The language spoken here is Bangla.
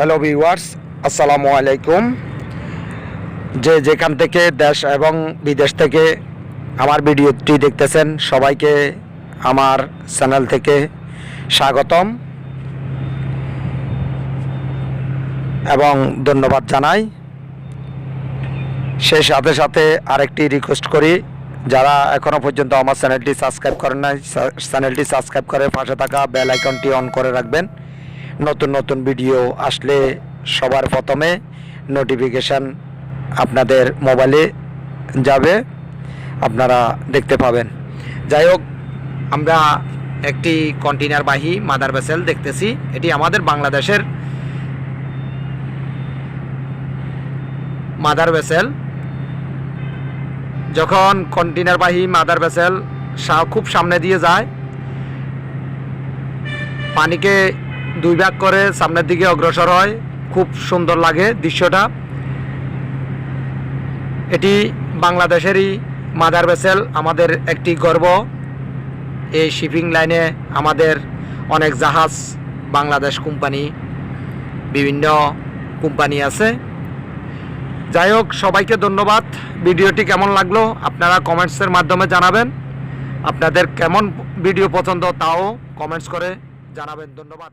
হ্যালো ভিউয়ার্স আসসালামু আলাইকুম যে যেখান থেকে দেশ এবং বিদেশ থেকে আমার ভিডিওটি দেখতেছেন, সবাইকে আমার চ্যানেল থেকে স্বাগতম এবং ধন্যবাদ জানাই। সেই সাথে সাথে আরেকটি রিকোয়েস্ট করি, যারা এখনও পর্যন্ত আমার চ্যানেলটি সাবস্ক্রাইব করেন নাই, চ্যানেলটি সাবস্ক্রাইব করে পাশে থাকা বেল আইকনটি অন করে রাখবেন। নতুন নতুন ভিডিও আসলে সবার প্রথমে নোটিফিকেশান আপনাদের মোবাইলে যাবে, আপনারা দেখতে পাবেন। যাই হোক, আমরা একটি কন্টেনারবাহী মাদার ভেসেল দেখতেছি। এটি আমাদের বাংলাদেশের মাদার ভেসেল যখন কন্টেনারবাহী মাদার ভেসেল খুব সামনে দিয়ে যায়। পানিকে দুই ভাগ করে সামনের দিকে অগ্রসর হয়। খুব সুন্দর লাগে দৃশ্যটা। এটি বাংলাদেশেরই মাদার ভেসেল, আমাদের একটি গর্ব। এই শিপিং লাইনে আমাদের অনেক জাহাজ, বাংলাদেশ কোম্পানি, বিভিন্ন কোম্পানি আছে। যাই হোক, সবাইকে ধন্যবাদ। ভিডিওটি কেমন লাগল আপনারা কমেন্টসের মাধ্যমে জানাবেন। আপনাদের কেমন ভিডিও পছন্দ তাও কমেন্টস করে জানাবেন। ধন্যবাদ।